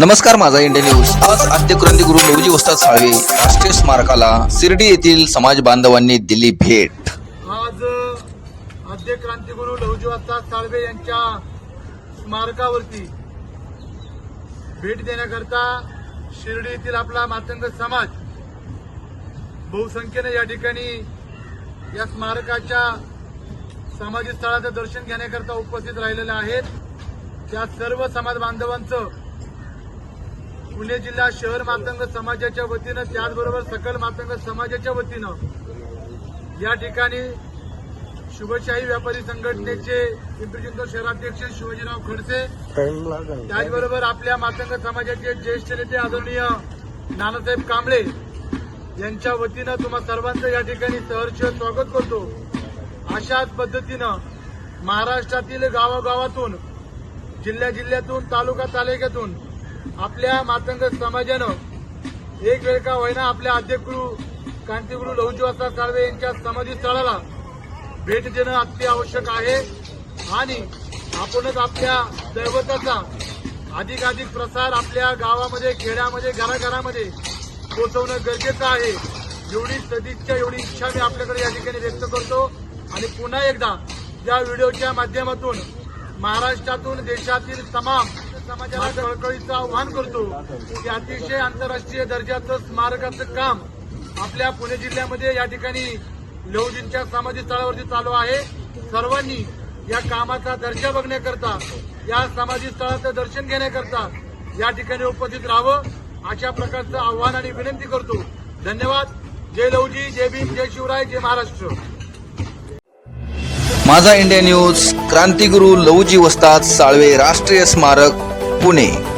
नमस्कार माझा India news. आज आद्य गुरु लवजी वस्ताद साळवे राष्ट्रीय स्मारकाला शिर्डी येथील समाज बांधवांनी दिली भेट. आज आद्य क्रांतिगुरु लहुजीवास्ताद साळवे यांच्या स्मारकावरती भेट देण्याकरता शिर्डी येथील आपला मातंग समाज बहुसंख्येने या ठिकाणी या स्मारकाच्या सामाजिक स्थळाचं दर्शन घेण्याकरता उपस्थित राहिलेले आहेत. त्या सर्व समाज बांधवांचं पुणे जिल्हा शहर मातंग समाजाच्या वतीनं त्याचबरोबर सकल मातंग समाजाच्या वतीनं या ठिकाणी शुभशाही व्यापारी संघटनेचे पिंपरी चिंचवड शहराध्यक्ष शिवाजीराव खडसे त्याचबरोबर आपल्या मातंग समाजाचे ज्येष्ठ नेते आदरणीय नानासाहेब कांबळे यांच्या वतीनं तुम्हा सर्वांचं या ठिकाणी सहर्ष स्वागत करतो. अशाच पद्धतीनं महाराष्ट्रातील गावागावातून जिल्ह्या जिल्ह्यातून तालुका तालुक्यातून आपल्या मातंग समाजानं एक वेळ का होईना आपल्या अध्यक्षगुरु क्रांतीगुरु लहुजीवासा साळवे यांच्या समाधी स्थळाला भेट देणं अत्यावश्यक आहे. आणि आपणच आपल्या दैवताचा अधिकाधिक प्रसार आपल्या गावामध्ये खेड्यामध्ये घराघरामध्ये पोचवणं गरजेचं आहे. एवढी सदिच्छा एवढी इच्छा मी आपल्याकडे या ठिकाणी व्यक्त करतो. आणि पुन्हा एकदा या व्हिडिओच्या माध्यमातून महाराष्ट्रातून देशातील तमाम समाजाला कळकळीचं आव्हान करतो. की अतिशय आंतरराष्ट्रीय दर्जाचं स्मारकाचं काम आपल्या पुणे जिल्ह्यामध्ये या ठिकाणी लहुजींच्या समाधी स्थळावरती चालू आहे. सर्वांनी या कामाचा दर्जा बघण्याकरता या समाधी स्थळाचं दर्शन घेण्याकरता या ठिकाणी उपस्थित राहावं अशा प्रकारचं आव्हान आणि विनंती करतो. धन्यवाद. जय लहुजी जय भीम जय शिवराय जय महाराष्ट्र. माझा इंडिया न्यूज क्रांतीगुरू लवजी वस्ताद साळवे राष्ट्रीय स्मारक पुणे.